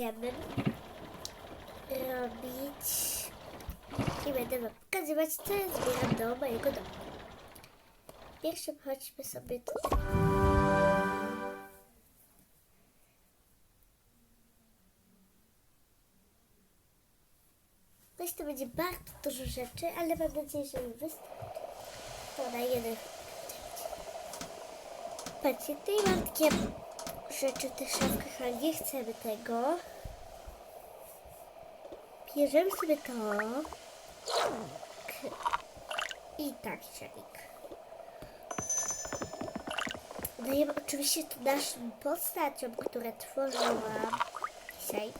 będziemy robić i będę wam pokazywać, co ja zbieram do mojego domu. Pierwsze chodźmy sobie tutaj. Weź to będzie bardzo dużo rzeczy, ale mam nadzieję, że mi wystarczy. To na jeden. Patrzcie, tutaj mam takie rzeczy w tych szafkach, ale nie chcemy tego. Bierzemy sobie to. I tak, sianik. Dajemy oczywiście to naszym postaciom, które tworzyłam dzisiaj.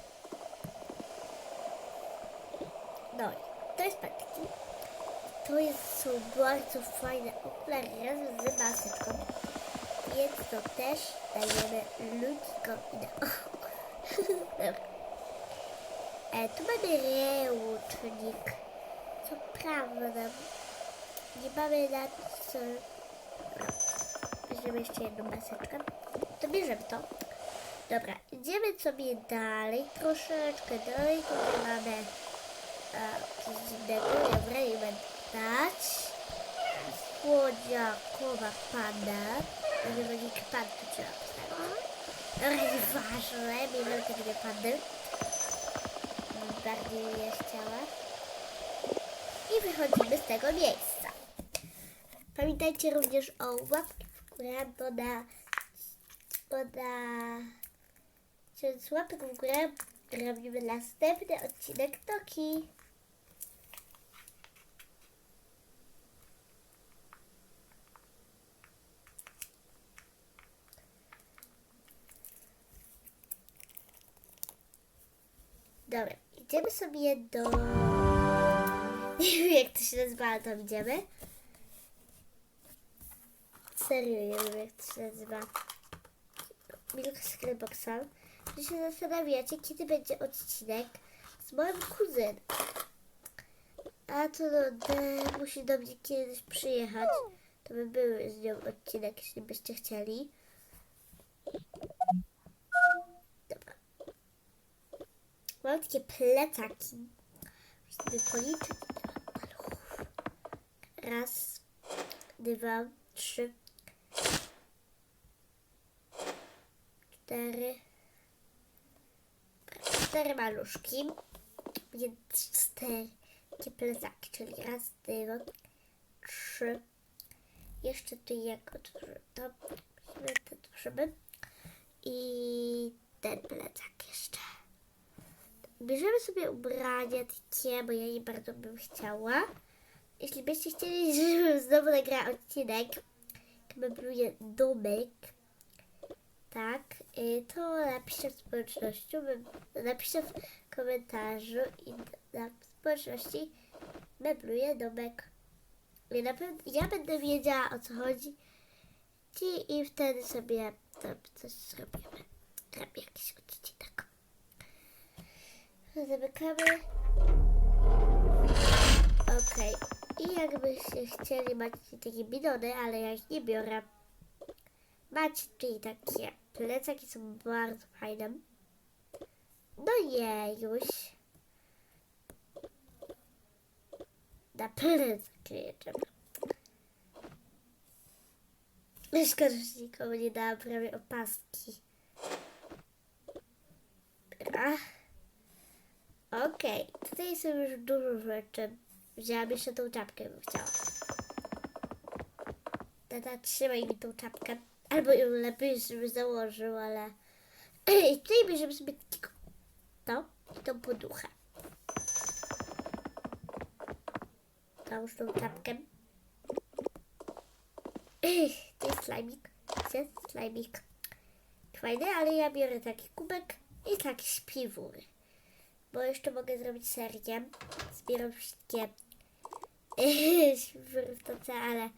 No i to jest patki. To jest, są bardzo fajne okulary razem z maseczką. Więc to też dajemy ludzikom i. Dobra. E, tu mamy ręcznik. Co prawda, nie mamy na co... Bierzemy jeszcze jedną maseczkę. To bierzemy to. Dobra, idziemy sobie dalej, troszeczkę dalej. Tutaj mamy e, coś innego. Dobra, nie będę dać. Słodziakowa pana. Jeżeli pan to trzeba postawić. Dobra, nieważne, miejmy te dwie Bardziej je chciała. I wychodzimy z tego miejsca. Pamiętajcie również o łapki w górę, bo na, bo na tysiąc łapek w górę robimy następny odcinek Toki. Dobra, idziemy sobie do... Nie wiem jak to się nazywa, ale tam idziemy. Serio, nie wiem jak to się nazywa. Milk Skyboxa. Że się zastanawiacie, kiedy będzie odcinek z moim kuzynem. A to no, musi do mnie kiedyś przyjechać. To by był z nią odcinek, jeśli byście chcieli. Dobra. Mam takie plecaki. Sobie policzyć. Raz, dwa, trzy, cztery. Cztery maluszki. Więc cztery takie plecaki, czyli raz, dwa, trzy. Jeszcze tu jak otworzę to, musimy to otworzymy. I ten plecak jeszcze. Bierzemy sobie ubrania takie, bo ja nie bardzo bym chciała. Jeśli byście chcieli, żebym znowu nagrała odcinek, mebluję domek, tak, y, to napiszcie w społeczności, napiszcie w komentarzu i na społeczności mebluję domek. I na pewno ja będę wiedziała o co chodzi i, wtedy sobie tam coś zrobimy. Zrobię jakiś odcinek. Zamykamy. Okej. I jakbyście chcieli, macie takie bidony, ale ja ich nie biorę. Macie tutaj takie plecaki, są bardzo fajne. No jejuś. Na plecak jedziemy. Szkoda, że nikomu nie dałam prawie opaski. Dobra. Okej, tutaj są już dużo rzeczy. Wzięłam jeszcze tą czapkę, bym chciała. Tata, trzymaj mi tą czapkę. Albo ją lepiej, żeby założył, ale... I tutaj bierzemy sobie tylko to i tą poduchę. Załóż tą czapkę. To jest slajmik. To jest slajmik. Fajny, ale ja biorę taki kubek i taki śpiwór. Bo jeszcze mogę zrobić serię. Zbieram wszystkie śpiwory w toce, ale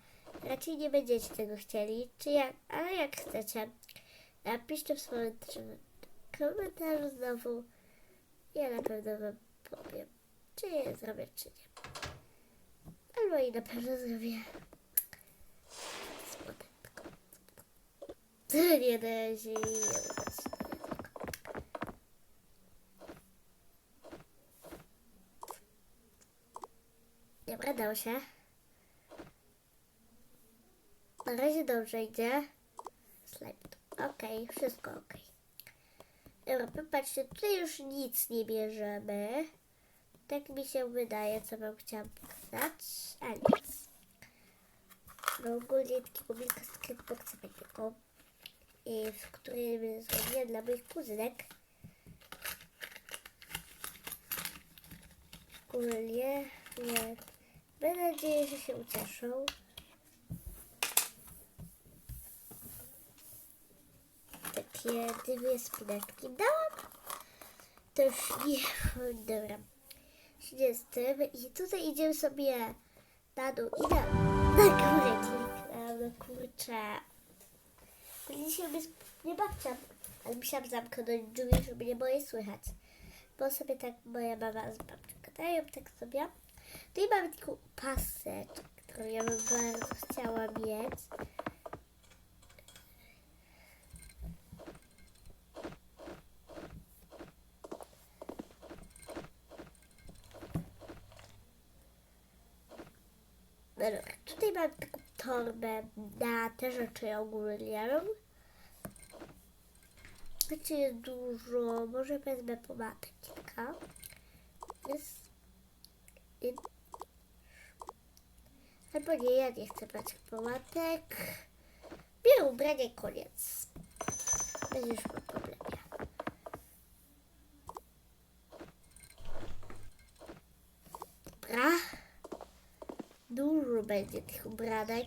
raczej nie będziecie tego chcieli. Czy jak, ale jak chcecie. Napiszcie w swoim komentarzu znowu. Ja na pewno wam powiem, czy je zrobię, czy nie. Albo i na pewno zrobię. Spodem. Nie da nie udać. Dobra, dało się. Na razie dobrze idzie. Slime. Okej, wszystko okej. Dobra, popatrzcie, tutaj już nic nie bierzemy. Tak mi się wydaje, co wam chciałam pokazać. A nic. No ogólnie takiego wilka skrytboxa takiego, w którym zrobiłem dla moich kuzynek. Ogólnie, nie. Mam nadzieję, że się ucieszą. Takie dwie spineczki dałam. To już nie, dobra. Siedzę z tym i tutaj idziemy sobie na dół i na, na górę kliknęłam, no kurczę. Dzisiaj nie babcia, ale musiałam zamknąć drzwi, żeby nie jej słychać. Bo sobie tak moja mama z babcią gadają, tak sobie. Tu i mamy taką paseczkę, którą ja bym bardzo chciała mieć. Tutaj mam taką torbę na te rzeczy ogólnie. Znaczy jest dużo, może wezmę pomadek kilka. Jest... Albo nie, ja nie chcę brać pomadek. Biorę ubranie, koniec. Będziesz po problemie. Dobra. Dużo będzie tych ubranek.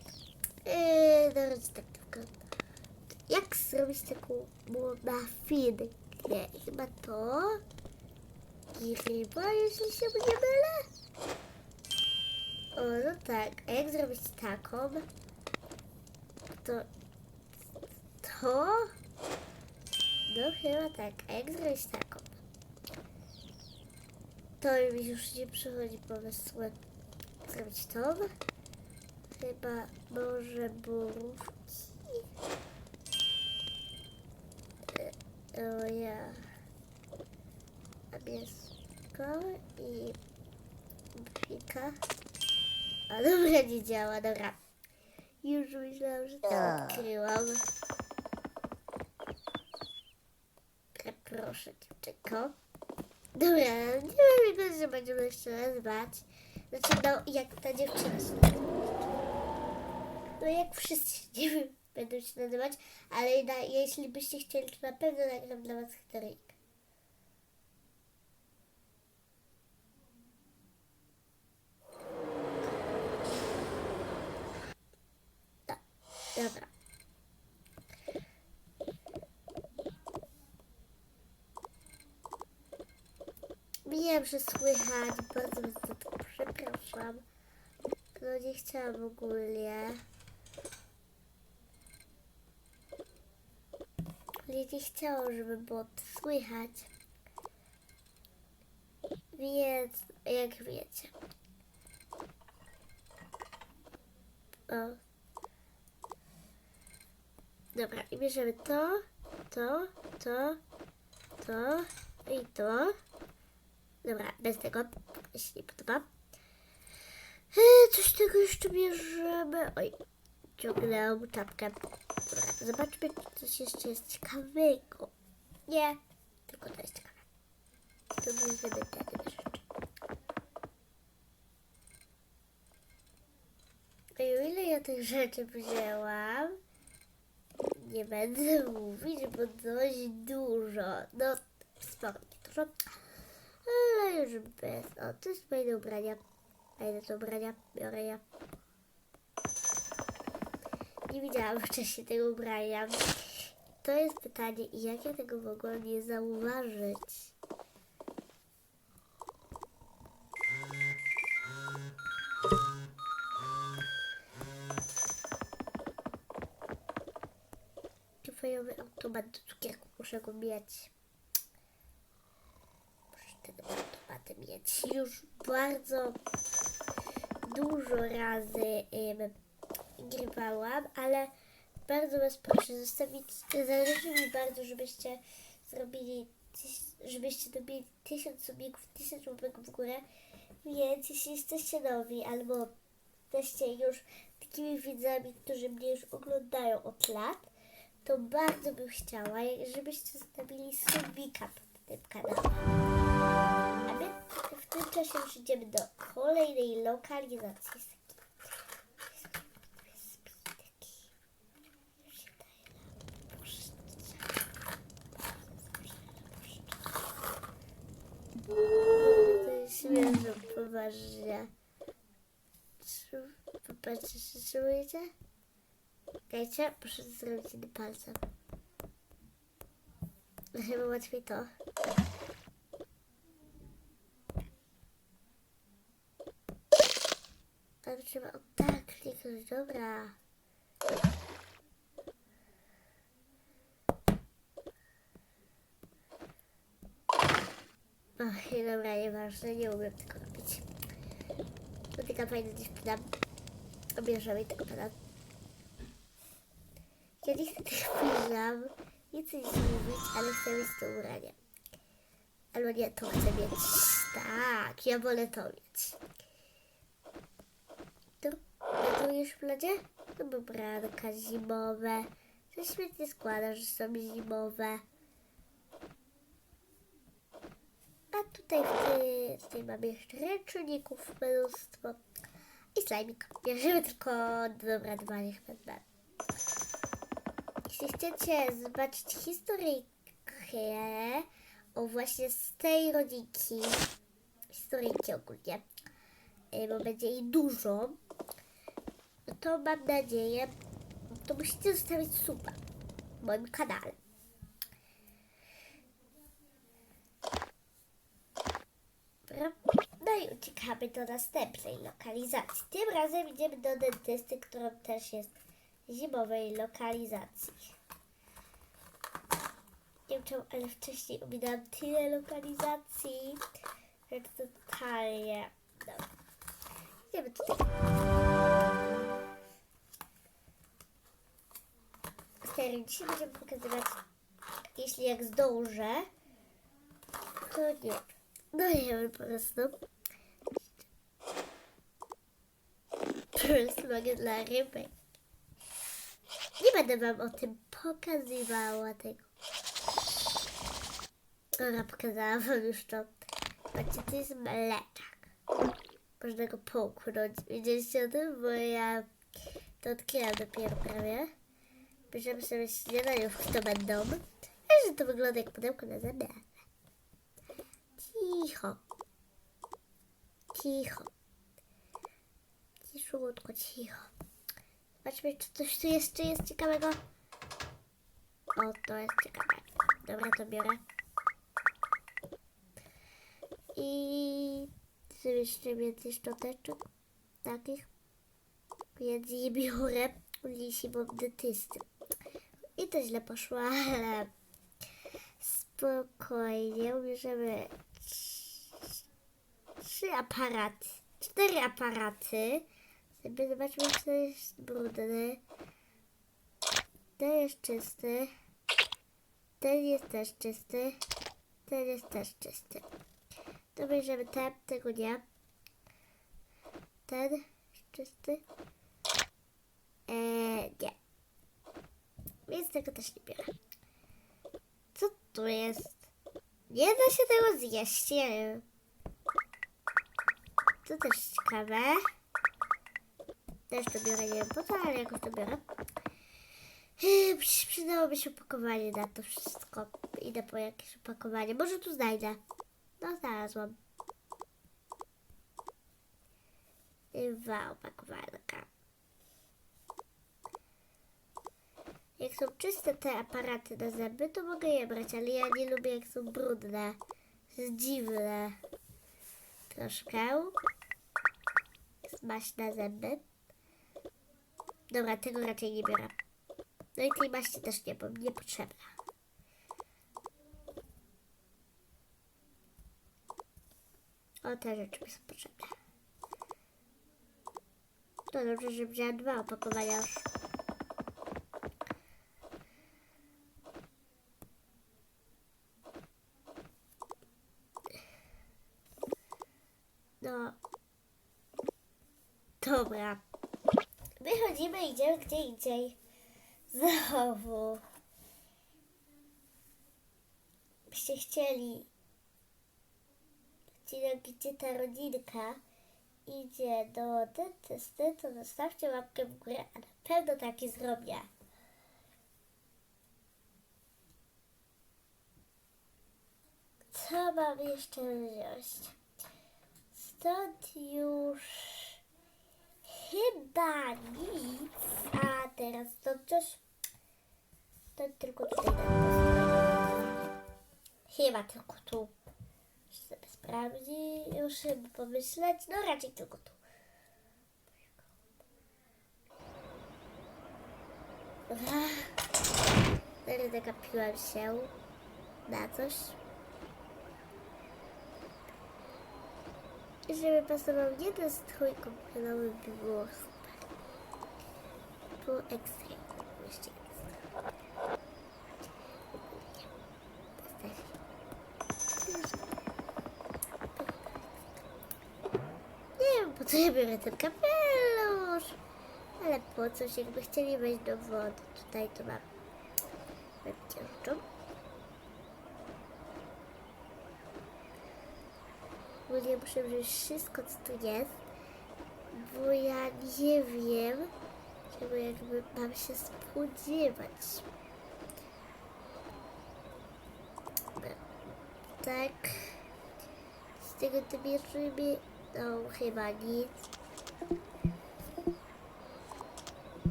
Eee, teraz tak tylko. Jak zrobić taką maffinkę? Chyba to. I ryba, jeśli się nie mylę. O, no tak. A jak zrobić taką? To... To? No chyba tak. A jak zrobić taką? To mi już nie przychodzi pomysły. Zrobić to? Chyba może borówki? E, O ja. Niebiesko i pika. A dobra, nie działa, dobra. Już myślałam, że to odkryłam. E, Proszę, dziewczynko. Dobra, nie wiem, jak się będziemy jeszcze nazwać. Znaczy, no, jak ta dziewczyna się. No, jak wszyscy nie wiem, będą się nazywać, ale na, jeśli byście chcieli, to na pewno nagram dla was historyjkę. Da, dobra. Wiem, że słychać, bardzo was to przepraszam. No nie chciałam ogólnie. Ale nie chciałam, żeby było to słychać. Więc, jak wiecie. O. Dobra, i bierzemy to, to, to, to i to. Dobra, bez tego, mi się nie podoba. E, coś tego jeszcze bierzemy. Oj, ciągnęłam czapkę. Dobra, zobaczmy, czy coś jeszcze jest ciekawego. Nie, tylko to jest ciekawe. To bierzemy te rzeczy. I o ile ja tych rzeczy wzięłam, nie będę mówić, bo dość dużo. No, sporo, nie dużo. Ale już bez. O, to jest fajne ubrania. Fajne to ubrania. Biorę je. Nie widziałam wcześniej tego ubrania. To jest pytanie, jak ja tego mogłam nie zauważyć? Fajowy automat do cukierku muszę go mieć. Muszę ten automat mieć. Już bardzo dużo razy ym, grywałam, ale bardzo Was proszę zostawić, zależy mi bardzo, żebyście zrobili, żebyście dobili tysiąc subików, tysiąc łapek w górę Więc jeśli jesteście nowi albo jesteście już takimi widzami, którzy mnie już oglądają od lat, to bardzo bym chciała, żebyście zostawili subika pod tym kanałem. Tym czasie do kolejnej lokalizacji. Świeżo, poważnie. Popatrzcie, czy czujecie? Wiecie? Proszę zrobić palcem. Chyba łatwiej to. Ale trzeba o kliknąć, dobra. Ach, dobra, nieważne, nie umiem tego robić. Dotyka fajnie gdzieś podam. Obierzemy tego podam. Ja nie chcę tych nie chcę nic mówić, ale chcę mieć to ubranie. Albo nie, to chcę mieć. Tak, ja wolę to mieć. Już w lodzie? To był branka zimowe. To świetnie składa, że są zimowe. A tutaj w ty, tutaj mamy jeszcze ręczników mnóstwo. I slajmik. Bierzemy tylko dobra dwa niech będą. Jeśli chcecie zobaczyć historyjkę o właśnie z tej rodzinki, historyjki ogólnie, y, bo będzie jej dużo, to mam nadzieję, to musicie zostawić suba w moim kanale. No i uciekamy do następnej lokalizacji. Tym razem idziemy do dentysty, która też jest zimowej lokalizacji. Nie wiem czemu, ale wcześniej ominęłam tyle lokalizacji, że to totalnie... Dobra. Idziemy tutaj. Serio, dzisiaj będziemy pokazywać, jeśli jak zdążę, to nie. No nie wiem po prostu. Przysługę dla rybek. Nie będę wam o tym pokazywała tego. Dobra, pokazałam wam już to. Patrzcie, to jest mleczak. Można go połknąć. Widzieliście o tym? Bo ja to odkryłam dopiero prawie. Bierzemy sobie śniadaniówki, to będą. A że to wygląda jak pudełko na zęby. Cicho. Cicho. Cichutko, cicho. Zobaczmy, czy coś tu jeszcze jest ciekawego. O, to jest ciekawe. Dobra, to biorę. I są jeszcze więcej szczoteczek takich. Więc je biorę Lisi, bo dentysty. To źle poszło, ale spokojnie ubierzemy trzy aparaty, cztery aparaty. Sobie zobaczmy, co jest brudny. Ten jest czysty. Ten jest też czysty. Ten jest też czysty. To bierzemy ten, tego nie. Ten jest czysty. Eee, nie. Więc tego też nie biorę. Co tu jest? Nie da się tego zjeść, nie wiem. To też ciekawe. Też to biorę, nie wiem po co, ale jakoś to biorę. Eee, przy- Przydałoby się opakowanie na to wszystko. Idę po jakieś opakowanie. Może tu znajdę. No, znalazłam. I Dwa opakowanka. Jak są czyste te aparaty na zęby, to mogę je brać, ale ja nie lubię jak są brudne. To jest dziwne. Troszkę. Smaś na zęby. Dobra, tego raczej nie biorę. No i tej maści też nie, bo mi niepotrzebna. O, te rzeczy mi są potrzebne. To dobrze, że wziąłem dwa opakowania już. No, Dobra. Wychodzimy, idziemy gdzie indziej. Znowu. Byście chcieli odcinek, gdzie ta rodzinka idzie do dentysty, to zostawcie łapkę w górę, a na pewno taki zrobię. Co mam jeszcze wziąć? Stąd już chyba nic. A teraz to coś. To tylko tutaj. Chyba tylko tu. Muszę sobie sprawdzić, chyba pomyśleć. No raczej tylko tu. Teraz zagapiłam się na coś. Żeby pasował jeden strój komputerowy by było super. Było ekstra. Jeszcze ekstra. Nie wiem po co ja biorę ten kapelusz. Ale po coś, jakby chcieli wejść do wody. Tutaj to mam. Wyciążą. Muszę wziąć wszystko, co tu jest, bo ja nie wiem, czego jakby mam się spodziewać. Tak, z tego bierzemy, no chyba nic.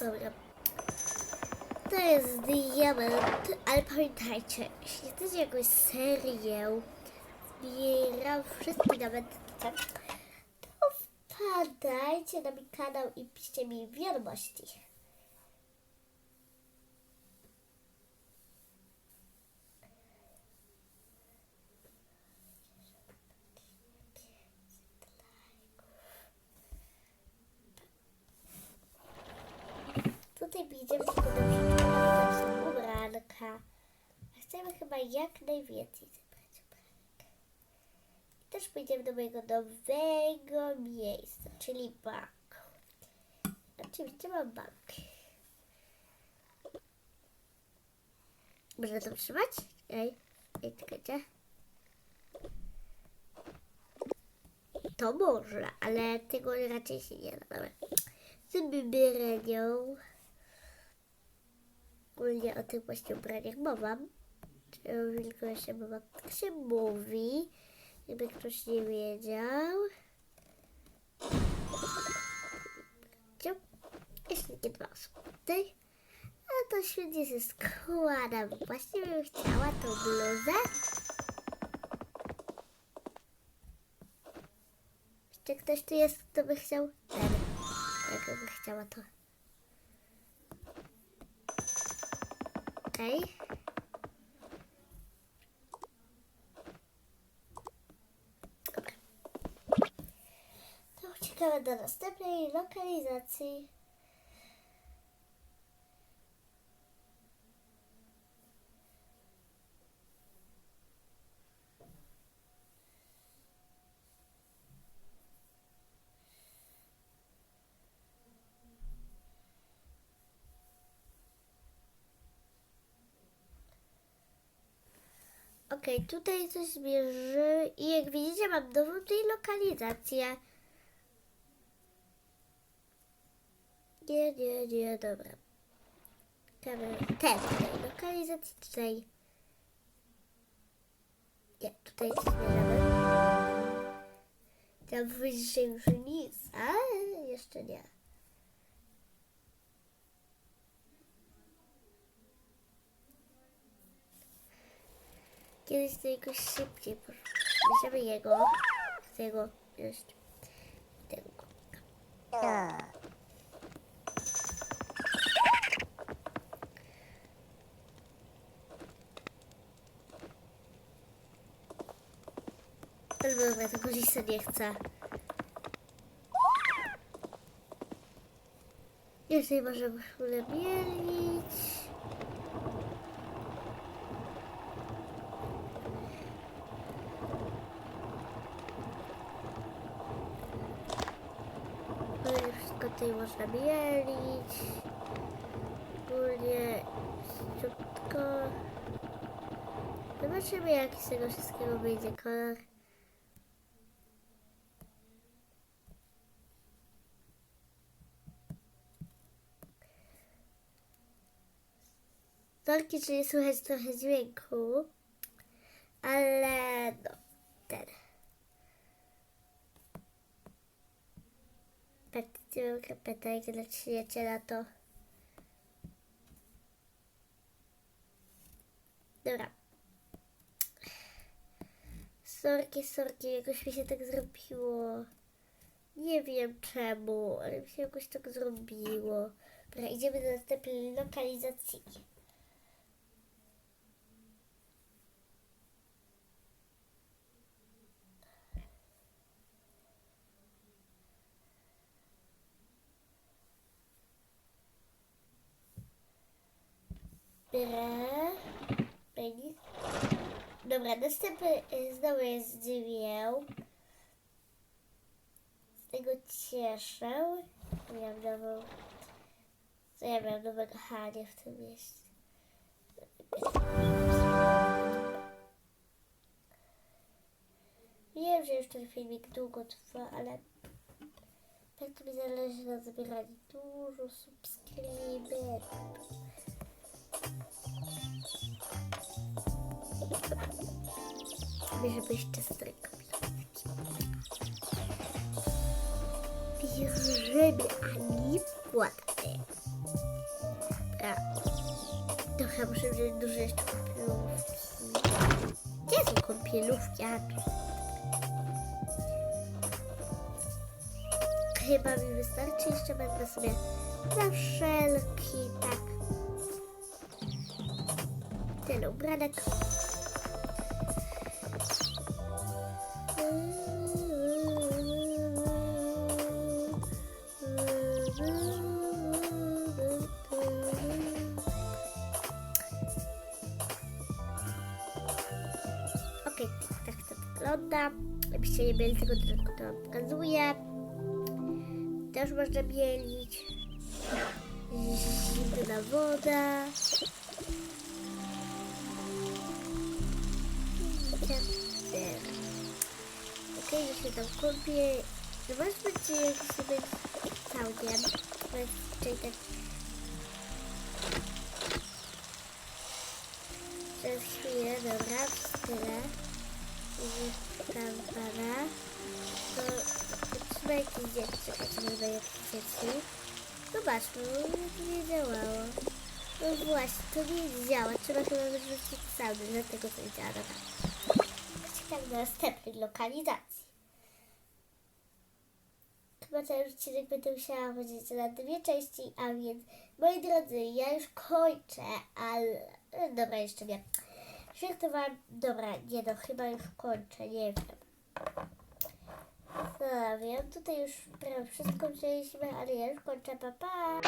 Dobra. To diament, ale pamiętajcie, jeśli chcecie jakąś serię, zbieram wszystkie diamenty, tak? to wpadajcie na mój kanał i piszcie mi wiadomości. Tutaj widzimy tylko do przeczytania chcemy chyba jak najwięcej zebrać ubranek. I też pójdziemy do mojego nowego miejsca, czyli banku. Oczywiście mam bank. Można to trzymać? Ej, ej, czekajcie. To można, ale tego raczej się nie da. Z wybieranią. Ogólnie o tych właśnie ubraniach mowa. Wielkości mowa. Tak się mówi. Jakby ktoś nie wiedział. Jeszcze takie dwa osoby. A to świetnie się składa. Właśnie bym chciała tą bluzę. Czy ktoś tu jest, kto by chciał ten? Jakby chciała to. Okej. Dobra. To uciekamy do następnej lokalizacji. Okej, tutaj coś zmierzy i jak widzicie mam nową tutaj lokalizację. Nie, nie, nie, dobra. Kamera, te tutaj, lokalizacji tutaj. Nie, tutaj się zmierzamy. Tam wyżej już nic, a jeszcze nie. Kiedyś to jakoś szybciej. Bierzemy jego. Jego wziąć. Tego. No Dobra, tego lisa nie chcę. Jeszcze możemy chwilę mielić. No i wszystko tutaj można mielić. Ogólnie szybko. Zobaczymy jaki z tego wszystkiego wyjdzie kolor. Sorki, czy nie słychać trochę dźwięku, ale no, ten. Kapeta, jak naciśniecie na to. Dobra. Sorki, sorki, jakoś mi się tak zrobiło. Nie wiem czemu, ale mi się jakoś tak zrobiło. Dobra, idziemy do następnej lokalizacji. Dobra. Penis. Dobra, następny y, znowu jest dźwięk. Z tego cieszę. Miałam nową... Co ja miałam nowego Hanie w tym mieście. Wiem, że już ten filmik długo trwa, ale tak mi zależy na zabieraniu dużo subskryberów. Bierze być czystego. Bierzemy ani płatkę. A, trochę muszę wziąć duże jeszcze kąpielówki. Gdzie są kąpielówki? A, tu. Chyba mi wystarczy, jeszcze będę sobie na wszelki, tak. Tyle ubranek. Okej, tak to wygląda. Jakbyście nie mieli tego, tylko to wam pokazuję. Też można mielić. Zimna woda. Że się tam kąpię. Zobaczmy, czy jak sobie całkiem. Czyli tak. Przez chwilę, dobra, tyle. I tam para. To trzeba jakieś dzieci, czekajcie, może jakieś dzieci. Zobaczmy, to nie działało. No właśnie, to nie działa. Trzeba chyba wyrzucić sauny, dlatego to nie działa. Czekam na następnej lokalizacji. Chyba ten odcinek będę musiała podzielić na dwie części, a więc, moi drodzy, ja już kończę, ale... e, Dobra, jeszcze nie. Żartowałam, dobra, nie no, chyba już kończę, nie wiem. No wiem, tutaj już prawie wszystko wzięliśmy, ale ja już kończę, pa pa!